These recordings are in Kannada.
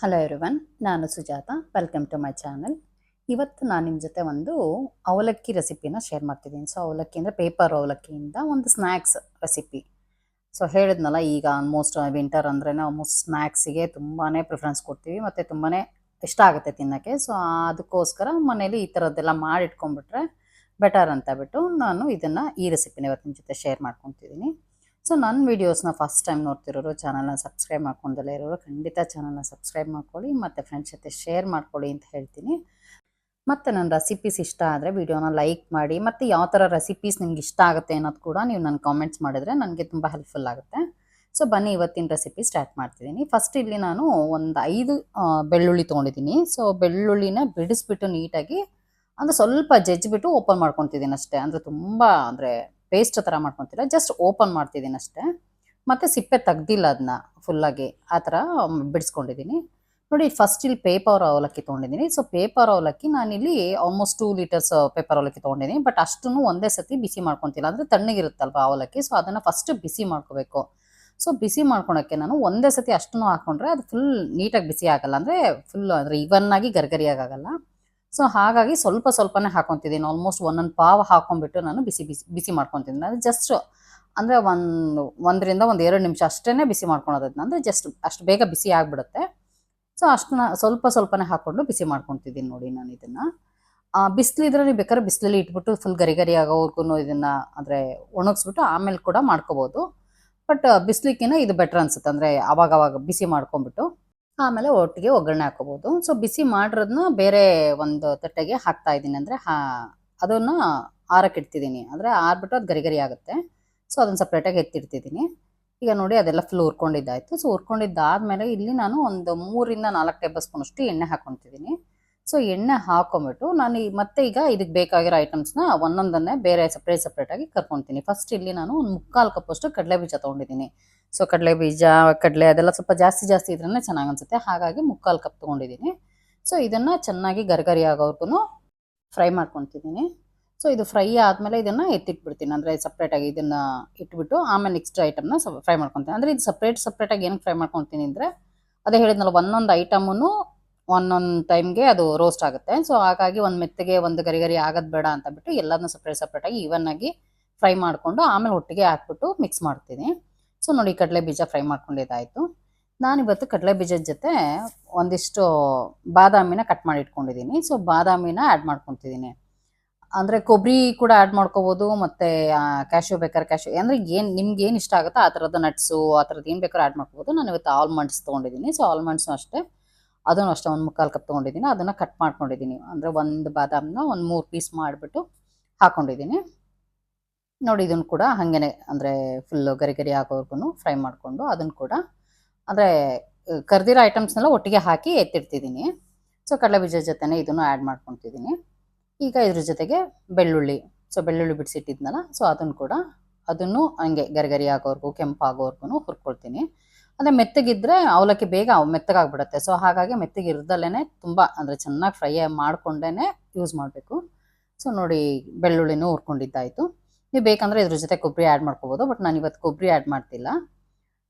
ಹಲೋ ಎವ್ರಿವನ್ ನಾನು Sujatha. Welcome to my channel ಇವತ್ತು ನಾನು ನಿಮ್ಮ ಜೊತೆ ಒಂದು ಅವಲಕ್ಕಿ ರೆಸಿಪಿನ ಶೇರ್ ಮಾಡ್ತಿದ್ದೀನಿ. ಸೊ ಅವಲಕ್ಕಿ ಅಂದರೆ ಪೇಪರ್ ಅವಲಕ್ಕಿಯಿಂದ ಒಂದು ಸ್ನ್ಯಾಕ್ಸ್ ರೆಸಿಪಿ ಸೊ ಹೇಳಿದ್ನಲ್ಲ, ಈಗ ಆಲ್ಮೋಸ್ಟ್ ವಿಂಟರ್ ಅಂದ್ರೆ ಆಲ್ಮೋಸ್ಟ್ ಸ್ನ್ಯಾಕ್ಸಿಗೆ ತುಂಬಾ ಪ್ರಿಫರೆನ್ಸ್ ಕೊಡ್ತೀವಿ. ಮತ್ತು ತುಂಬಾ ಇಷ್ಟ ಆಗುತ್ತೆ ತಿನ್ನೋಕ್ಕೆ. ಸೊ ಅದಕ್ಕೋಸ್ಕರ ಮನೇಲಿ ಈ ಥರದ್ದೆಲ್ಲ ಮಾಡಿಟ್ಕೊಂಡ್ಬಿಟ್ರೆ ಬೆಟರ್ ಅಂತ ಬಿಟ್ಟು ನಾನು ಇದನ್ನು ಈ ರೆಸಿಪಿನ ಇವತ್ತು ನಿಮ್ಮ ಜೊತೆ ಶೇರ್ ಮಾಡ್ಕೊತಿದ್ದೀನಿ. ಸೊ ನನ್ನ ವೀಡಿಯೋಸ್ನ ಫಸ್ಟ್ ಟೈಮ್ ನೋಡ್ತಿರೋರು ಚಾನಲ್ನ ಸಬ್ಸ್ಕ್ರೈಬ್ ಮಾಡ್ಕೊಂಡಲ್ಲೇ ಇರೋರು, ಖಂಡಿತ ಚಾನಲ್ನ ಸಬ್ಸ್ಕ್ರೈಬ್ ಮಾಡ್ಕೊಳ್ಳಿ, ಮತ್ತು ಫ್ರೆಂಡ್ಸ್ ಜೊತೆ ಶೇರ್ ಮಾಡ್ಕೊಳ್ಳಿ ಅಂತ ಹೇಳ್ತೀನಿ. ಮತ್ತು ನನ್ನ ರೆಸಿಪೀಸ್ ಇಷ್ಟ ಆದರೆ ವಿಡಿಯೋನ ಲೈಕ್ ಮಾಡಿ, ಮತ್ತು ಯಾವ ಥರ ರೆಸಿಪೀಸ್ ನಿಮ್ಗೆ ಇಷ್ಟ ಆಗುತ್ತೆ ಅನ್ನೋದು ಕೂಡ ನೀವು ನನ್ನ ಕಾಮೆಂಟ್ಸ್ ಮಾಡಿದ್ರೆ ನನಗೆ ತುಂಬ ಹೆಲ್ಪ್ಫುಲ್ ಆಗುತ್ತೆ. ಸೊ ಬನ್ನಿ, ಇವತ್ತಿನ ರೆಸಿಪಿ ಸ್ಟಾರ್ಟ್ ಮಾಡ್ತಿದ್ದೀನಿ. ಫಸ್ಟ್ ಇಲ್ಲಿ ನಾನು ಒಂದು ಐದು ಬೆಳ್ಳುಳ್ಳಿ ತೊಗೊಂಡಿದ್ದೀನಿ. ಸೊ ಬೆಳ್ಳುಳ್ಳಿನ ಬಿಡಿಸ್ಬಿಟ್ಟು ನೀಟಾಗಿ, ಅಂದರೆ ಸ್ವಲ್ಪ ಜಜ್ಜಿಬಿಟ್ಟು ಓಪನ್ ಮಾಡ್ಕೊತಿದ್ದೀನಿ ಅಷ್ಟೇ. ಅಂದರೆ ತುಂಬ, ಅಂದರೆ ಪೇಸ್ಟ್ ಥರ ಮಾಡ್ಕೊತಿಲ್ಲ ಜಸ್ಟ್ ಓಪನ್ ಮಾಡ್ತಿದ್ದೀನಿ ಅಷ್ಟೇ. ಮತ್ತು ಸಿಪ್ಪೆ ತೆಗ್ದಿಲ್ಲ ಅದನ್ನ ಫುಲ್ಲಾಗಿ ಆ ಥರ ಬಿಡಿಸ್ಕೊಂಡಿದ್ದೀನಿ. ನೋಡಿ ಫಸ್ಟ್ ಇಲ್ಲಿ ಪೇಪರ್ ಅವಲಕ್ಕಿ ತೊಗೊಂಡಿದ್ದೀನಿ. ಸೊ ಪೇಪರ್ ಅವಲಕ್ಕಿ ನಾನಿಲ್ಲಿ ಆಲ್ಮೋಸ್ಟ್ ಟೂ ಲೀಟರ್ಸ್ ಪೇಪರ್ ಅವಲಕ್ಕಿ ತೊಗೊಂಡಿದ್ದೀನಿ. ಬಟ್ ಅಷ್ಟನ್ನು ಒಂದೇ ಸತಿ ಬಿಸಿ ಮಾಡ್ಕೊತಿಲ್ಲ. ಅಂದರೆ ತಣ್ಣಗಿರುತ್ತಲ್ವ ಅವಲಕ್ಕಿ? ಸೊ ಅದನ್ನು ಫಸ್ಟ್ ಬಿಸಿ ಮಾಡ್ಕೋಬೇಕು. ಸೊ ಬಿಸಿ ಮಾಡ್ಕೊಳಕ್ಕೆ ನಾನು ಒಂದೇ ಸತಿ ಅಷ್ಟನ್ನು ಹಾಕ್ಕೊಂಡ್ರೆ ಅದು ಫುಲ್ ನೀಟಾಗಿ ಬಿಸಿ ಆಗಲ್ಲ. ಅಂದರೆ ಫುಲ್ ಅಂದರೆ ಇವನ್ನಾಗಿ ಗರ್ಗರಿಯಾಗಲ್ಲ ಸೊ ಹಾಗಾಗಿ ಸ್ವಲ್ಪ ಸ್ವಲ್ಪನೇ ಹಾಕೊತಿದ್ದೀನಿ. ಆಲ್ಮೋಸ್ಟ್ ಒಂದೊಂದು ಪಾವ್ ಹಾಕೊಂಡ್ಬಿಟ್ಟು ನಾನು ಬಿಸಿ ಬಿಸಿ ಬಿಸಿ ಮಾಡ್ಕೊತಿದ್ದೀನಿ. ಅಂದರೆ ಜಸ್ಟ್ ಅಂದರೆ ಒಂದು, ಒಂದರಿಂದ ಒಂದು ಎರಡು ನಿಮಿಷ ಅಷ್ಟೇ ಬಿಸಿ ಮಾಡ್ಕೊಳೋದನ್ನ ಅಂದರೆ ಜಸ್ಟ್ ಅಷ್ಟು ಬೇಗ ಬಿಸಿ ಆಗಿಬಿಡುತ್ತೆ. ಸೊ ಅಷ್ಟನ್ನ ಸ್ವಲ್ಪ ಸ್ವಲ್ಪನೇ ಹಾಕ್ಕೊಂಡು ಬಿಸಿ ಮಾಡ್ಕೊತಿದ್ದೀನಿ ನೋಡಿ ನಾನು ಇದನ್ನು. ಬಿಸಿಲಿದ್ರೆ ನೀವು ಬೇಕಾದ್ರೆ ಬಿಸಿಲಲ್ಲಿ ಇಟ್ಬಿಟ್ಟು ಫುಲ್ ಗರಿ ಗರಿ ಆಗೋವರೆಗೂ ಇದನ್ನು ಅಂದರೆ ಒಣಗಿಸ್ಬಿಟ್ಟು ಆಮೇಲೆ ಕೂಡ ಮಾಡ್ಕೋಬೋದು. ಬಟ್ ಬಿಸಿಲಿಕ್ಕಿಂತ ಇದು ಬೆಟ್ರ್ ಅನ್ಸುತ್ತೆ. ಅಂದರೆ ಅವಾಗವಾಗ ಅವಾಗ ಬಿಸಿ ಮಾಡ್ಕೊಂಬಿಟ್ಟು ಆಮೇಲೆ ಒಟ್ಟಿಗೆ ಒಗ್ಗರಣೆ ಹಾಕೋಬೋದು ಸೊ ಬಿಸಿ ಮಾಡಿರೋದನ್ನ ಬೇರೆ ಒಂದು ತಟ್ಟೆಗೆ ಹಾಕ್ತಾ ಇದ್ದೀನಿ ಅಂದರೆ ಹಾ, ಅದನ್ನು ಆರಕ್ಕೆ ಇಡ್ತಿದ್ದೀನಿ. ಅಂದರೆ ಆರ್ಬಿಟ್ಟು ಅದು ಗರಿ ಗರಿ ಆಗುತ್ತೆ. ಸೊ ಅದನ್ನು ಸಪ್ರೇಟಾಗಿ ಎತ್ತಿಡ್ತಿದ್ದೀನಿ. ಈಗ ನೋಡಿ ಅದೆಲ್ಲ ಫುಲ್ ಹುರ್ಕೊಂಡಿದ್ದಾಯಿತು. ಸೊ ಹುರ್ಕೊಂಡಿದ್ದಾದಮೇಲೆ ಇಲ್ಲಿ ನಾನು ಒಂದು ಮೂರಿಂದ ನಾಲ್ಕು ಟೇಬಲ್ ಸ್ಪೂನ್ ಅಷ್ಟು ಎಣ್ಣೆ ಹಾಕೊತಿದ್ದೀನಿ ಸೊ ಎಣ್ಣೆ ಹಾಕೊಂಬಿಟ್ಟು ನಾನು ಮತ್ತೆ ಈಗ ಇದಕ್ಕೆ ಬೇಕಾಗಿರೋ ಐಟಮ್ಸ್ನ ಒಂದೊಂದನ್ನೇ ಬೇರೆ ಸಪ್ರೇಟ್ ಸಪ್ರೇಟಾಗಿ ಕರ್ಕೊತೀನಿ. ಫಸ್ಟ್ ಇಲ್ಲಿ ನಾನು ಒಂದು ಮುಕ್ಕಾಲು ಕಪ್ಪಷ್ಟು ಕಡಲೆ ಬೀಜ ತೊಗೊಂಡಿದ್ದೀನಿ. ಸೊ ಕಡಲೆ ಬೀಜ, ಕಡಲೆ ಅದೆಲ್ಲ ಸ್ವಲ್ಪ ಜಾಸ್ತಿ ಜಾಸ್ತಿ ಇದ್ರೇ ಚೆನ್ನಾಗಿ ಅನ್ಸುತ್ತೆ. ಹಾಗಾಗಿ ಮುಕ್ಕಾಲು ಕಪ್ ತೊಗೊಂಡಿದ್ದೀನಿ. ಸೊ ಇದನ್ನು ಚೆನ್ನಾಗಿ ಗರ್ಗರಿ ಆಗೋವರೆಗೂ ಫ್ರೈ ಮಾಡ್ಕೊತಿದ್ದೀನಿ. ಸೊ ಇದು ಫ್ರೈ ಆದಮೇಲೆ ಇದನ್ನು ಎತ್ತಿಟ್ಬಿಡ್ತೀನಿ. ಅಂದರೆ ಸಪ್ರೇಟಾಗಿ ಇದನ್ನು ಇಟ್ಬಿಟ್ಟು ಆಮೇಲೆ ನೆಕ್ಸ್ಟ್ ಐಟಮ್ನ ಫ್ರೈ ಮಾಡ್ಕೊತೀನಿ. ಅಂದರೆ ಇದು ಸಪ್ರೇಟ್ ಸಪ್ರೇಟಾಗಿ ಏನಕ್ಕೆ ಫ್ರೈ ಮಾಡ್ಕೊತೀನಿ ಅಂದರೆ ಅದೇ ಹೇಳಿದ್ನಲ್ಲ, ಒಂದೊಂದು ಐಟಮನ್ನು ಒಂದೊಂದು ಟೈಮ್ಗೆ ಅದು ರೋಸ್ಟ್ ಆಗುತ್ತೆ. ಸೊ ಹಾಗಾಗಿ ಒಂದು ಮೆತ್ತಗೆ ಒಂದು ಗರಿ ಗರಿ ಆಗೋದು ಬೇಡ ಅಂತ ಬಿಟ್ಟು ಎಲ್ಲದನ್ನ ಸಪ್ರೇಟ್ ಸಪ್ರೇಟಾಗಿ ಈವನ್ ಆಗಿ ಫ್ರೈ ಮಾಡಿಕೊಂಡು ಆಮೇಲೆ ಒಟ್ಟಿಗೆ ಹಾಕ್ಬಿಟ್ಟು ಮಿಕ್ಸ್ ಮಾಡ್ತೀನಿ. ಸೊ ನೋಡಿ ಕಡಲೆ ಬೀಜ ಫ್ರೈ ಮಾಡ್ಕೊಂಡಿದ್ದಾಯಿತು ನಾನಿವತ್ತು ಕಡಲೆ ಬೀಜದ ಜೊತೆ ಒಂದಿಷ್ಟು ಬಾದಾಮಿನ ಕಟ್ ಮಾಡಿ ಇಟ್ಕೊಂಡಿದ್ದೀನಿ ಸೊ ಬಾದಾಮಿನ ಆ್ಯಡ್ ಮಾಡ್ಕೊತಿದ್ದೀನಿ ಅಂದರೆ ಕೊಬ್ಬರಿ ಕೂಡ ಆ್ಯಡ್ ಮಾಡ್ಕೋಬೋದು, ಮತ್ತು ಕ್ಯಾಶ್ಯೂ ಬೇಕಾದ್ರೆ ಕ್ಯಾಶ್ಯೂ ಅಂದರೆ ಏನು ನಿಮ್ಗೆ ಏನು ಇಷ್ಟ ಆಗುತ್ತೋ ಆ ಥರದ ನಟ್ಸು ಆ ಥರದ್ದು ಏನು ಬೇಕಾದ್ರೂ ಆ್ಯಡ್ ಮಾಡ್ಕೋಬೋದು. ನಾನು ಇವತ್ತು ಆಲ್ಮಂಡ್ಸ್ ತೊಗೊಂಡಿದ್ದೀನಿ ಸೊ ಆಲ್ಮಂಡ್ಸು ಅಷ್ಟೇ. ಅದನ್ನು ಅಷ್ಟೇ ಒಂದು ಮುಕ್ಕಾಲು ಕಪ್ ತೊಗೊಂಡಿದ್ದೀನಿ. ಅದನ್ನು ಕಟ್ ಮಾಡ್ಕೊಂಡಿದ್ದೀನಿ. ಅಂದರೆ ಒಂದು ಬಾದಾಮನ್ನ ಒಂದು ಮೂರು ಪೀಸ್ ಮಾಡಿಬಿಟ್ಟು ಹಾಕ್ಕೊಂಡಿದ್ದೀನಿ ನೋಡಿ, ಇದನ್ನು ಕೂಡ ಹಾಗೇನೆ, ಅಂದರೆ ಫುಲ್ಲು ಗರಿ ಗರಿ ಫ್ರೈ ಮಾಡಿಕೊಂಡು ಅದನ್ನು ಕೂಡ, ಅಂದರೆ ಕರ್ದಿರೋ ಐಟಮ್ಸ್ನೆಲ್ಲ ಒಟ್ಟಿಗೆ ಹಾಕಿ ಎತ್ತಿಡ್ತಿದ್ದೀನಿ. ಸೊ ಕಡಲೆ ಬೀಜದ ಜೊತೆನೇ ಇದನ್ನು ಆ್ಯಡ್ ಮಾಡ್ಕೊತಿದ್ದೀನಿ ಈಗ ಇದ್ರ ಜೊತೆಗೆ ಬೆಳ್ಳುಳ್ಳಿ. ಸೊ ಬೆಳ್ಳುಳ್ಳಿ ಬಿಡಿಸಿಟ್ಟಿದ್ನಲ್ಲ ಸೊ ಅದನ್ನು ಕೂಡ, ಅದನ್ನು ಹಂಗೆ ಗರಿಗರಿ ಆಗೋವರೆಗೂ ಕೆಂಪಾಗೋವರೆಗೂ ಹುರ್ಕೊಳ್ತೀನಿ. ಅಂದರೆ ಮೆತ್ತಗಿದ್ರೆ ಅವಲಕ್ಕಿ ಬೇಗ ಮೆತ್ತಗಾಗ್ಬಿಡುತ್ತೆ. ಸೊ ಹಾಗಾಗಿ ಮೆತ್ತಗೆ ಮೆತ್ತಗಿರ್ದಲ್ಲೇ ತುಂಬ ಅಂದರೆ ಚೆನ್ನಾಗಿ ಫ್ರೈ ಮಾಡ್ಕೊಂಡೇನೆ ಯೂಸ್ ಮಾಡಬೇಕು. ಸೊ ನೋಡಿ ಬೆಳ್ಳುಳ್ಳಿನೂ ಹುರ್ಕೊಂಡಿದ್ದಾಯ್ತು. ನೀವು ಬೇಕಂದ್ರೆ ಇದ್ರ ಜೊತೆ ಕೊಬ್ಬರಿ ಆ್ಯಡ್ ಮಾಡ್ಕೋಬೋದು ಬಟ್ ನಾನು ಇವತ್ತು ಕೊಬ್ಬರಿ ಆ್ಯಡ್ ಮಾಡ್ತಿಲ್ಲ.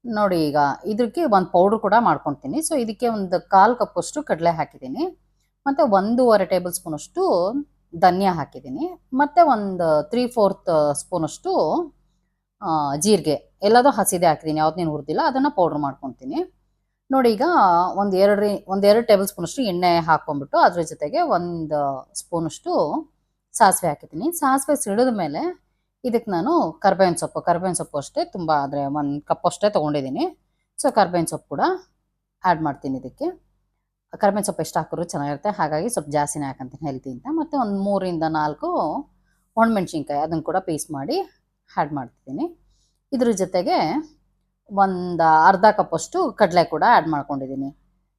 ನೋಡಿ ಈಗ ಇದಕ್ಕೆ ಒಂದು ಪೌಡ್ರ್ ಕೂಡ ಮಾಡ್ಕೊತೀನಿ. ಸೊ ಇದಕ್ಕೆ ಒಂದು ಕಾಲು ಕಪ್ಪಷ್ಟು ಕಡಲೆ ಹಾಕಿದ್ದೀನಿ. ಮತ್ತು ಒಂದೂವರೆ ಟೇಬಲ್ ಸ್ಪೂನಷ್ಟು ಧನಿಯಾ ಹಾಕಿದ್ದೀನಿ. ಮತ್ತು ಒಂದು ತ್ರೀ ಫೋರ್ತ್ ಸ್ಪೂನಷ್ಟು ಜೀರಿಗೆ. ಎಲ್ಲದೂ ಹಸಿದೆ ಹಾಕಿದ್ದೀನಿ ಯಾವ್ದು ಹುರಿದಿಲ್ಲ, ಅದನ್ನು ಪೌಡ್ರ್ ಮಾಡ್ಕೊತೀನಿ. ನೋಡಿ ಈಗ ಒಂದು ಎರಡು ಒಂದು ಎರಡು ಟೇಬಲ್ ಸ್ಪೂನಷ್ಟು ಎಣ್ಣೆ ಹಾಕ್ಕೊಂಬಿಟ್ಟು ಅದ್ರ ಜೊತೆಗೆ ಒಂದು ಸ್ಪೂನಷ್ಟು ಸಾಸಿವೆ ಹಾಕಿದ್ದೀನಿ ಸಾಸಿವೆ ಸಿಡಿದ ಮೇಲೆ ಇದಕ್ಕೆ ನಾನು ಕರ್ಬೇವಿನ ಸೊಪ್ಪು ಕರ್ಬೇವಿನ ಸೊಪ್ಪು ಅಷ್ಟೇ ತುಂಬ ಅಂದರೆ ಒಂದು ಕಪ್ ಅಷ್ಟೇ ತೊಗೊಂಡಿದ್ದೀನಿ ಸೊ ಕರ್ಬೇವಿನ ಸೊಪ್ಪು ಕೂಡ ಆ್ಯಡ್ ಮಾಡ್ತೀನಿ ಇದಕ್ಕೆ. ಕರ್ಬೇವಿನ ಸೊಪ್ಪು ಎಷ್ಟು ಹಾಕಿದ್ರು ಚೆನ್ನಾಗಿರುತ್ತೆ, ಹಾಗಾಗಿ ಸ್ವಲ್ಪ ಜಾಸ್ತಿನೇ ಹಾಕಂತೀನಿ ಹೆಲ್ತಿ ಅಂತ. ಮತ್ತು ಒಂದು ಮೂರಿಂದ ನಾಲ್ಕು ಒಣಮೆಣ್ಸಿನ್ಕಾಯಿ, ಅದನ್ನು ಕೂಡ ಪೀಸ್ ಮಾಡಿ ಆ್ಯಡ್ ಮಾಡ್ತಿದ್ದೀನಿ ಇದ್ರ ಜೊತೆಗೆ ಒಂದು ಅರ್ಧ ಕಪ್ಪಷ್ಟು ಕಡಲೆ ಕೂಡ ಆ್ಯಡ್ ಮಾಡ್ಕೊಂಡಿದ್ದೀನಿ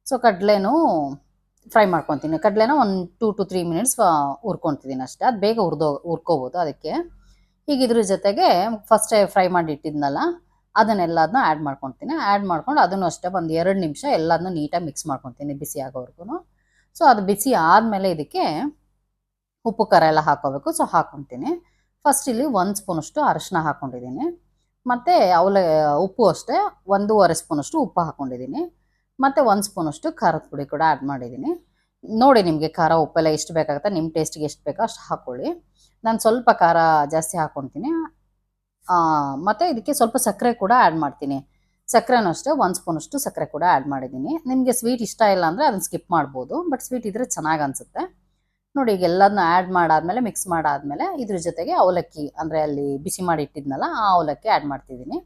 ಸೊ ಕಡಲೆನೂ ಫ್ರೈ ಮಾಡ್ಕೊತೀನಿ. ಕಡಲೆನ ಒಂದು ಟೂ ಟು ತ್ರೀ ಮಿನಿಟ್ಸ್ ಹುರ್ಕೊತಿದ್ದೀನಿ ಅಷ್ಟೇ. ಅದು ಬೇಗ ಹುರಿದೋ, ಹುರ್ಕೋಬೋದು ಅದಕ್ಕೆ. ಈಗ ಇದ್ರ ಜೊತೆಗೆ ಫಸ್ಟೇ ಫ್ರೈ ಮಾಡಿ ಇಟ್ಟಿದ್ನಲ್ಲ ಅದನ್ನೆಲ್ಲದನ್ನ ಆ್ಯಡ್ ಮಾಡ್ಕೊತೀನಿ. ಆ್ಯಡ್ ಮಾಡ್ಕೊಂಡು ಅದನ್ನು ಅಷ್ಟೇ ಒಂದು ಎರಡು ನಿಮಿಷ ಎಲ್ಲದನ್ನೂ ನೀಟಾಗಿ ಮಿಕ್ಸ್ ಮಾಡ್ಕೊತೀನಿ ಬಿಸಿ ಆಗೋವರೆಗೂ ಸೊ ಅದು ಬಿಸಿ ಆದಮೇಲೆ ಇದಕ್ಕೆ ಉಪ್ಪು, ಖಾರ ಎಲ್ಲ ಹಾಕೋಬೇಕು. ಸೊ ಹಾಕ್ಕೊತೀನಿ ಫಸ್ಟ್ ಇಲ್ಲಿ ಒಂದು ಸ್ಪೂನಷ್ಟು ಅರಶಿನ ಹಾಕ್ಕೊಂಡಿದ್ದೀನಿ ಮತ್ತು ಅವಲ ಉಪ್ಪು ಅಷ್ಟೇ, ಒಂದೂವರೆ ಸ್ಪೂನಷ್ಟು ಉಪ್ಪು ಹಾಕ್ಕೊಂಡಿದ್ದೀನಿ ಮತ್ತು ಒಂದು ಸ್ಪೂನಷ್ಟು ಖಾರದ ಪುಡಿ ಕೂಡ ಆ್ಯಡ್ ಮಾಡಿದ್ದೀನಿ. ನೋಡಿ ನಿಮಗೆ ಖಾರ ಉಪ್ಪೆಲ್ಲ ಎಷ್ಟು ಬೇಕಾಗುತ್ತೆ ನಿಮ್ಮ ಟೇಸ್ಟಿಗೆ ಎಷ್ಟು ಬೇಕೋ ಅಷ್ಟು ಹಾಕ್ಕೊಳ್ಳಿ ನಾನು ಸ್ವಲ್ಪ ಖಾರ ಜಾಸ್ತಿ ಹಾಕ್ಕೊತೀನಿ ಮತ್ತು ಇದಕ್ಕೆ ಸ್ವಲ್ಪ ಸಕ್ಕರೆ ಕೂಡ ಆ್ಯಡ್ ಮಾಡ್ತೀನಿ. ಸಕ್ಕರೆನೂ ಅಷ್ಟೇ, ಒಂದು ಸ್ಪೂನಷ್ಟು ಸಕ್ಕರೆ ಕೂಡ ಆ್ಯಡ್ ಮಾಡಿದ್ದೀನಿ. ನಿಮಗೆ ಸ್ವೀಟ್ ಇಷ್ಟ ಇಲ್ಲ ಅಂದರೆ ಅದನ್ನು ಸ್ಕಿಪ್ ಮಾಡ್ಬೋದು ಬಟ್ ಸ್ವೀಟ್ ಇದ್ದರೆ ಚೆನ್ನಾಗಿ ಅನಿಸುತ್ತೆ. ನೋಡಿ ಈಗ ಎಲ್ಲದನ್ನ ಆ್ಯಡ್ ಮಾಡಾದ್ಮೇಲೆ ಮಿಕ್ಸ್ ಮಾಡಾದ್ಮೇಲೆ ಇದ್ರ ಜೊತೆಗೆ ಅವಲಕ್ಕಿ, ಅಂದರೆ ಅಲ್ಲಿ ಬಿಸಿ ಮಾಡಿ ಇಟ್ಟಿದ್ನಲ್ಲ, ಆ ಅವಲಕ್ಕಿ ಆ್ಯಡ್ ಮಾಡ್ತಿದ್ದೀನಿ.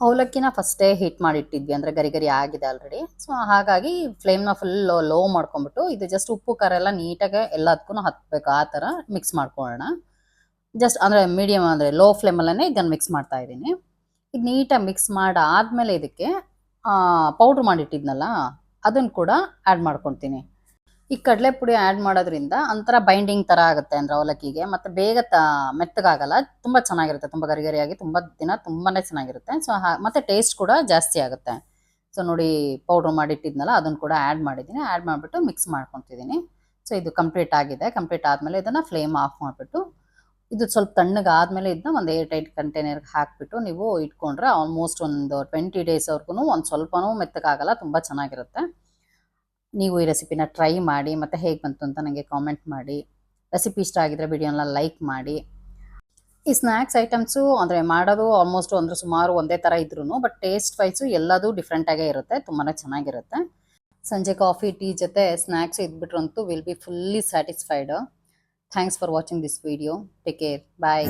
ಅವಲಕ್ಕಿನ ಫಸ್ಟೇ ಹೀಟ್ ಮಾಡಿ ಇಟ್ಟಿದ್ವಿ, ಅಂದರೆ ಗರಿ ಗರಿ ಆಗಿದೆ ಆಲ್ರೆಡಿ ಸೊ ಹಾಗಾಗಿ ಫ್ಲೇಮ್ನ ಫುಲ್ ಲೋ ಮಾಡ್ಕೊಂಬಿಟ್ಟು ಇದು ಜಸ್ಟ್ ಉಪ್ಪು, ಖಾರ ಎಲ್ಲ ನೀಟಾಗಿ ಎಲ್ಲದಕ್ಕೂ ಹತ್ಬೇಕು, ಆ ಥರ ಮಿಕ್ಸ್ ಮಾಡ್ಕೊಳ್ಳೋಣ. ಜಸ್ಟ್ ಅಂದರೆ ಮೀಡಿಯಮ್ ಅಂದರೆ ಲೋ ಫ್ಲೇಮಲ್ಲೇ ಇದನ್ನು ಮಿಕ್ಸ್ ಮಾಡ್ತಾ ಇದ್ದೀನಿ. ಇದು ನೀಟಾಗಿ ಮಿಕ್ಸ್ ಮಾಡಾದ್ಮೇಲೆ ಇದಕ್ಕೆ ಪೌಡ್ರ್ ಮಾಡಿಟ್ಟಿದ್ನಲ್ಲ ಅದನ್ನು ಕೂಡ ಆ್ಯಡ್ ಮಾಡ್ಕೊತೀನಿ ಈ ಕಡಲೆ ಪುಡಿ ಆ್ಯಡ್ ಮಾಡೋದ್ರಿಂದ ಒಂಥರ ಬೈಂಡಿಂಗ್ ಥರ ಆಗುತ್ತೆ ಅಂದರೆ ಅವಲಕ್ಕಿಗೆ. ಮತ್ತು ಬೇಗ ತ, ಮೆತ್ತಗಾಗಲ್ಲ, ತುಂಬ ಚೆನ್ನಾಗಿರುತ್ತೆ. ತುಂಬ ಗರಿಗರಿಯಾಗಿ ತುಂಬ ದಿನ ತುಂಬಾ ಚೆನ್ನಾಗಿರುತ್ತೆ. ಸೊ ಹಾ, ಮತ್ತು ಟೇಸ್ಟ್ ಕೂಡ ಜಾಸ್ತಿ ಆಗುತ್ತೆ. ಸೊ ನೋಡಿ ಪೌಡ್ರ್ ಮಾಡಿಟ್ಟಿದ್ನಲ್ಲ, ಅದನ್ನು ಕೂಡ ಆ್ಯಡ್ ಮಾಡಿದ್ದೀನಿ. ಆ್ಯಡ್ ಮಾಡಿಬಿಟ್ಟು ಮಿಕ್ಸ್ ಮಾಡ್ಕೊತಿದ್ದೀನಿ. ಸೊ ಇದು ಕಂಪ್ಲೀಟ್ ಆಗಿದೆ. ಕಂಪ್ಲೀಟ್ ಆದಮೇಲೆ ಇದನ್ನು ಫ್ಲೇಮ್ ಆಫ್ ಮಾಡಿಬಿಟ್ಟು, ಇದು ಸ್ವಲ್ಪ ತಣ್ಣಗೆ ಆದಮೇಲೆ ಇದನ್ನ ಒಂದು ಏರ್ ಟೈಟ್ ಕಂಟೈನರ್ಗೆ ಹಾಕಿಬಿಟ್ಟು ನೀವು ಇಟ್ಕೊಂಡ್ರೆ ಆಲ್ಮೋಸ್ಟ್ ಒಂದು ಟ್ವೆಂಟಿ ಡೇಸ್ವರೆಗೂ ಒಂದು ಸ್ವಲ್ಪನೂ ಮೆತ್ತಗಾಗಲ್ಲ, ತುಂಬ ಚೆನ್ನಾಗಿರುತ್ತೆ. ನೀವು ಈ ರೆಸಿಪಿನ ಟ್ರೈ ಮಾಡಿ, ಮತ್ತು ಹೇಗೆ ಬಂತು ಅಂತ ನನಗೆ ಕಾಮೆಂಟ್ ಮಾಡಿ. ರೆಸಿಪಿ ಇಷ್ಟ ಆಗಿದ್ರೆ ವಿಡಿಯೋನ ಲೈಕ್ ಮಾಡಿ. ಈ ಸ್ನ್ಯಾಕ್ಸ್ ಐಟಮ್ಸು ಅಂದರೆ ಮಾಡೋದು ಆಲ್ಮೋಸ್ಟ್ ಅಂದರೆ ಸುಮಾರು ಒಂದೇ ಥರ ಇದ್ರೂ ಬಟ್ ಟೇಸ್ಟ್ ವೈಸು ಎಲ್ಲದೂ ಡಿಫ್ರೆಂಟಾಗೇ ಇರುತ್ತೆ ತುಂಬಾ ಚೆನ್ನಾಗಿರುತ್ತೆ. ಸಂಜೆ ಕಾಫಿ ಟೀ ಜೊತೆ snacks ಇದ್ಬಿಟ್ರಂತೂ will be fully satisfied thanks for watching this video take care bye